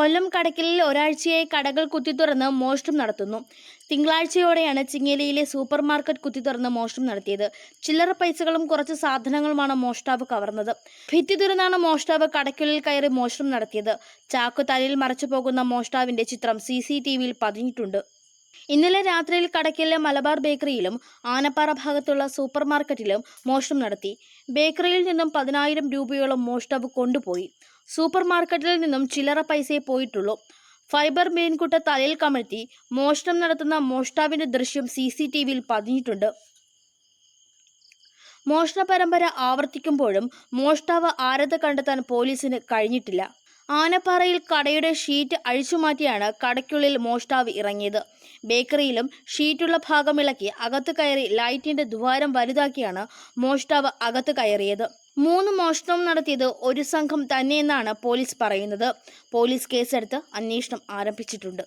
കൊല്ലം കടക്കലിൽ ഒരാഴ്ചയായി കടകൾ കുത്തിത്തുറന്ന് മോഷണം നടത്തുന്നു. തിങ്കളാഴ്ചയോടെയാണ് ചിങ്ങേലിയിലെ സൂപ്പർ മാർക്കറ്റ് കുത്തിത്തുറന്ന് മോഷണം നടത്തിയത്. ചില്ലറ പൈസകളും കുറച്ച് സാധനങ്ങളുമാണ് മോഷ്ടാവ് കവർന്നത്. ഭിത്തി തുറന്നാണ് മോഷ്ടാവ് കടയ്ക്കുള്ളിൽ കയറി മോഷണം നടത്തിയത്. ചാക്കു തലയിൽ മറച്ചു പോകുന്ന മോഷ്ടാവിന്റെ ചിത്രം സി സി ടി വിയിൽ പതിഞ്ഞിട്ടുണ്ട്. ഇന്നലെ രാത്രിയിൽ കടയ്ക്കലിലെ മലബാർ ബേക്കറിയിലും ആനപ്പാറ ഭാഗത്തുള്ള സൂപ്പർ മാർക്കറ്റിലും മോഷണം നടത്തി. ബേക്കറിയിൽ നിന്നും പതിനായിരം രൂപയോളം മോഷ്ടാവ് കൊണ്ടുപോയി. സൂപ്പർ മാർക്കറ്റിൽ നിന്നും ചില്ലറ പൈസയെ പോയിട്ടുള്ളൂ. ഫൈബർ മീൻകുട്ട തലയിൽ കമഴ്ത്തി മോഷണം നടത്തുന്ന മോഷ്ടാവിന്റെ ദൃശ്യം സി സി ടി വിയിൽ പതിഞ്ഞിട്ടുണ്ട്. മോഷണ പരമ്പര ആവർത്തിക്കുമ്പോഴും മോഷ്ടാവ് ആരത കണ്ടെത്താൻ പോലീസിന് കഴിഞ്ഞിട്ടില്ല. ആനപ്പാറയിൽ കടയുടെ ഷീറ്റ് അഴിച്ചുമാറ്റിയാണ് കടയ്ക്കുള്ളിൽ മോഷ്ടാവ് ഇറങ്ങിയത്. ബേക്കറിയിലും ഷീറ്റുള്ള ഭാഗം ഇളക്കി അകത്ത് കയറി ലൈറ്റിന്റെ ദ്വാരം വലുതാക്കിയാണ് മോഷ്ടാവ് അകത്ത് കയറിയത്. മൂന്ന് മോഷണം നടത്തിയത് ഒരു സംഘം തന്നെയെന്നാണ് പോലീസ് പറയുന്നത്. പോലീസ് കേസെടുത്ത് അന്വേഷണം ആരംഭിച്ചിട്ടുണ്ട്.